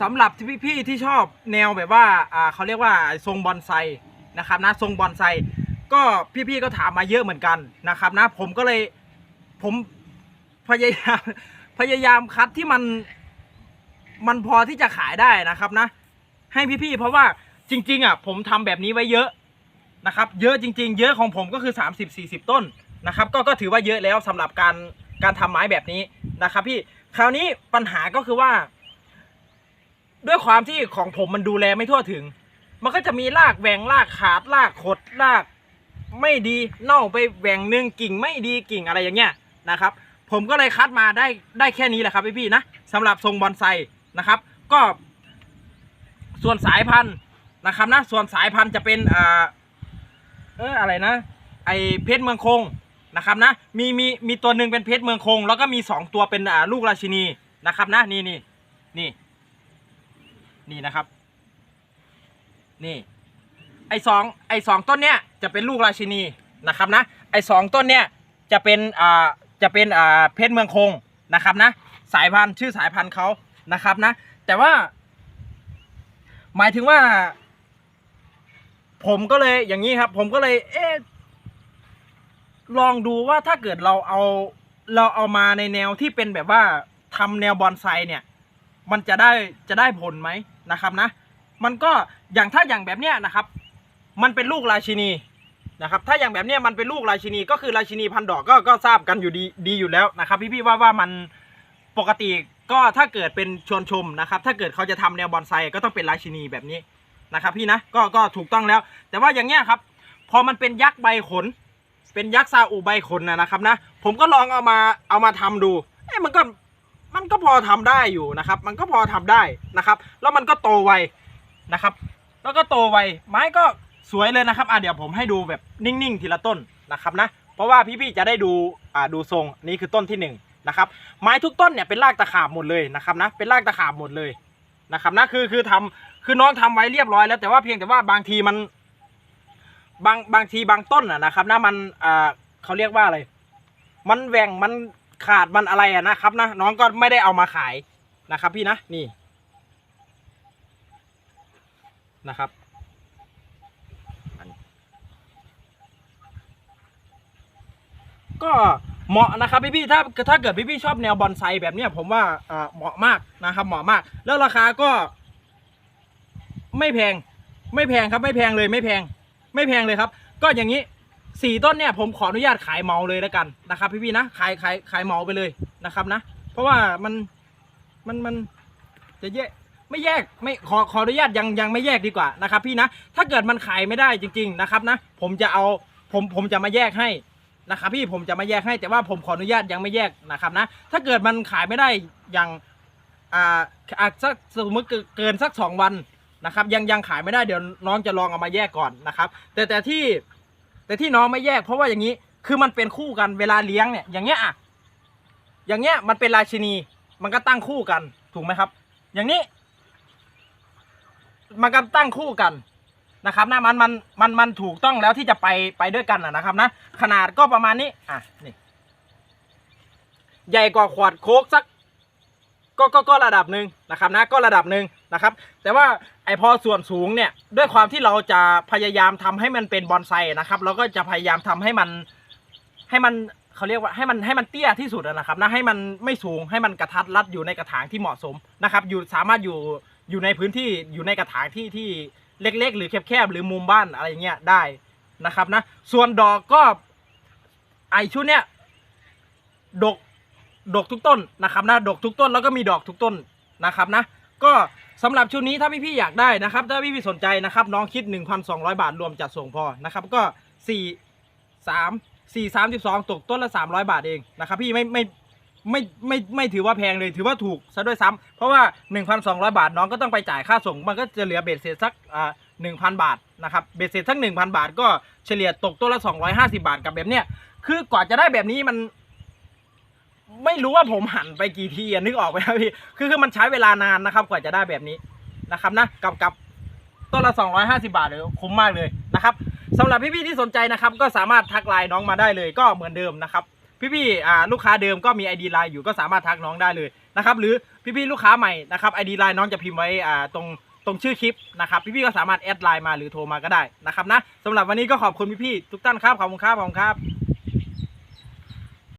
สำหรับพี่ๆที่ชอบแนวแบบว่าอ่าเขาเรียกว่าทรงบอนไซนะครับนะทรงบอนไซก็พี่ๆก็ถามมาเยอะเหมือนกันนะครับนะผมก็เลยผมพยายามพยายามคัดที่มันมันพอที่จะขายได้นะครับนะ ให้พี่ๆเพราะว่าจริง ๆอะผมทำแบบนี้ไว้เยอะนะครับ เยอะจริง ๆ เยอะของผมก็คือ 30-40 ต้นนะครับ ก็ก็ถือว่าเยอะแล้วสำหรับการการทำไม้แบบนี้นะครับ พี่คราวนี้ปัญหาก็คือว่า ด้วยความที่ของผมมันดูแลไม่ทั่วถึง มันก็จะมีรากแหว่งรากขาดรากขดราก ไม่ดีเน่าไปแหว่งหนึ่งกิ่งไม่ดีกิ่งอะไรอย่างเงี้ยนะครับ ผมก็เลยคัดมาได้ได้แค่นี้แหละครับพี่ๆนะสำหรับทรงบอนไซนะครับ ก็ ส่วนสายพันธุ์นะครับนะส่วนสายพันธุ์จะเป็นอ่าเอออะไรนะ ไอเพชรเมืองคงนะครับนะมีมีมีตัวหนึ่งเป็นเพชรเมืองคง แล้วก็มีสองตัวเป็นอ่าลูกราชินีนะครับนะนี่นี่นี่ นี่นะครับ นี่ ไอสองไอสองต้นเนี้ยจะเป็นลูกราชินีนะครับนะ ไอสองต้นเนี้ยจะเป็นอ่าจะเป็นอ่าเพชรเมืองคงนะครับนะ สายพันธุ์ชื่อสายพันธุ์เขานะครับนะ แต่ว่า หมายถึงว่า ผมก็เลยอย่างนี้ครับ ผมก็เลย เอ๊ะลองดูว่าถ้าเกิดเราเอาเราเอามาในแนวที่เป็นแบบว่าทำแนวบอนไซเนี่ย มันจะได้จะได้ผลไหม นะครับนะ มันก็อย่างถ้าอย่างแบบเนี้ยนะครับ มันเป็นลูกราชินีนะครับ ถ้าอย่างแบบเนี้ยมันเป็นลูกราชินีก็คือราชินีพันดอกก็ก็ทราบกันอยู่ดีดีอยู่แล้วนะครับพี่ๆว่าว่ามันปกติก็ถ้าเกิดเป็นชวนชมนะครับ ถ้าเกิดเขาจะทำแนวบอนไซก็ต้องเป็นราชินีแบบนี้นะครับ พี่นะก็ก็ถูกต้องแล้ว แต่ว่าอย่างเงี้ยครับพอมันเป็นยักษ์ใบขน เป็นยักษ์ซาอุใบขนนะครับนะ ผมก็ลองเอามาเอามาทำดูเอ้มันก็ มันก็พอทำได้อยู่นะครับ มันก็พอทำได้นะครับ แล้วมันก็โตไวนะครับ แล้วก็โตไวไม้ก็สวยเลยนะครับอะเดี๋ยวผมให้ดูแบบนิ่งๆทีละต้นนะครับนะ เพราะว่าพี่ๆจะได้ดูอ่าดูทรงนี่คือต้นที่หนึ่งนะครับไม้ทุกต้นเนี่ยเป็นรากตะขาบหมดเลยนะครับนะเป็นรากตะขาบหมดเลยนะครับนะคือคือทำคือน้องทำไว้เรียบร้อยแล้วแต่ว่าเพียงแต่ว่าบางทีมันบางบางทีบางต้นอะนะครับนะมันอ่าเขาเรียกว่าอะไร มันแหว่งมัน ขาดมันอะไรอะนะครับนะน้องก็ไม่ได้เอามาขายนะครับ พี่นะนี่นะครับก็เหมาะนะครับพี่ๆถ้าถ้าเกิดพี่ๆชอบแนวบอนไซแบบเนี้ยผมว่าเหมาะมากนะครับ เหมาะมาก แล้วราคาก็ ไม่แพง ไม่แพงครับ ไม่แพงเลยไม่แพง ไม่แพงเลยครับ ก็อย่างนี้ สี่ต้นเนี่ยผมขออนุญาตขายเมาเลยแล้วกันนะครับพี่ๆนะขายขายขายเมาไปเลยนะครับนะ เพราะว่ามันมันมันจะแยกไม่แยกไม่ขอขออนุญาตยังยังไม่แยกดีกว่านะครับ พี่นะถ้าเกิดมันขายไม่ได้จริง ๆนะครับนะ ผมจะเอาผมผมจะมาแยกให้นะครับพี่ผมจะมาแยกให้แต่ว่าผมขออนุญาตยังไม่แยกนะครับนะ ถ้าเกิดมันขายไม่ได้อย่างอ่าอะสักสมมติเกินสักสองวันนะครับ ยังยังขายไม่ได้เดี๋ยวน้องจะลองเอามาแยกก่อนนะครับ แต่แต่ที่ แต่ที่น้องไม่แยกเพราะว่าอย่างนี้คือมันเป็นคู่กันเวลาเลี้ยงเนี่ยอย่างเงี้ยอะอย่างเงี้ยมันเป็นราชินีมันก็ตั้งคู่กันถูกไหมครับ อย่างนี้ มันก็ตั้งคู่กันนะครับนะมันมันมันมันถูกต้องแล้วที่จะไปไปด้วยกันนะนะครับนะขนาดก็ประมาณนี้อะนี่ใหญ่กว่าขวดโค้กสัก ก็ก็ก็ระดับหนึ่งนะครับนะก็ระดับหนึ่งนะครับ แต่ว่าไอพอส่วนสูงเนี่ยด้วยความที่เราจะพยายามทำให้มันเป็นบอนไซนะครับเราก็จะพยายามทำให้มันให้มันเขาเรียกว่าให้มันให้มันเตี้ยที่สุดนะครับนะให้มันไม่สูงให้มันกระทัดรัดอยู่ในกระถางที่เหมาะสมนะครับ อยู่สามารถอยู่อยู่ในพื้นที่อยู่ในกระถางที่ที่เล็ก ๆ หรือแคบๆหรือมุมบ้านอะไรเงี้ยได้นะครับนะส่วนดอกก็ไอชุดเนี้ยดก ดกทุกต้นนะครับนะดกทุกต้นแล้วก็มีดอกทุกต้นนะครับนะก็สำหรับชุดนี้ถ้าพี่ๆอยากได้นะครับ ถ้าพี่ๆสนใจนะครับ น้องคิด 1,200 บาทรวมจัดส่งพอนะครับ ก็ 4 3 4 32ตกต้นละ 300 บาทเองนะครับพี่ไม่ไม่ไม่ไม่ไม่ถือว่าแพงเลยถือว่าถูกซะด้วยซ้ำเพราะว่า 1,200 บาทน้องก็ต้องไปจ่ายค่าส่ง มันก็จะเหลือเบ็ดเสร็จสักอ่า1,000บาทนะครับเบ็ดเสร็จสัก1,000บาท ก็เฉลี่ยตกต้นละ250บาทกับแบบเนี้ยคือกว่าจะได้แบบนี้มัน ไม่รู้ว่าผมหันไปกี่ทีอะนึกออกไหมครับพี่คือคือมันใช้เวลานานนะครับ กว่าจะได้แบบนี้นะครับนะกับกับต้นละ 250 บาทเลยคุ้มมากเลยนะครับสำหรับพี่ๆที่สนใจนะครับ ก็สามารถทักไลน์น้องมาได้เลย ก็เหมือนเดิมนะครับ พี่ๆอ่าลูกค้าเดิมก็มี ID ไลน์อยู่ก็สามารถทักน้องได้เลยนะครับ หรือพี่ๆลูกค้าใหม่นะครับ ID ไลน์น้องจะพิมพ์ไว้อ่าตรงตรงชื่อคลิปนะครับ พี่ๆก็สามารถแอดไลน์มาหรือโทรมาก็ได้นะครับนะสำหรับวันนี้ก็ขอบคุณพี่ๆทุกท่านครับขอบคุณครับขอบคุณครับ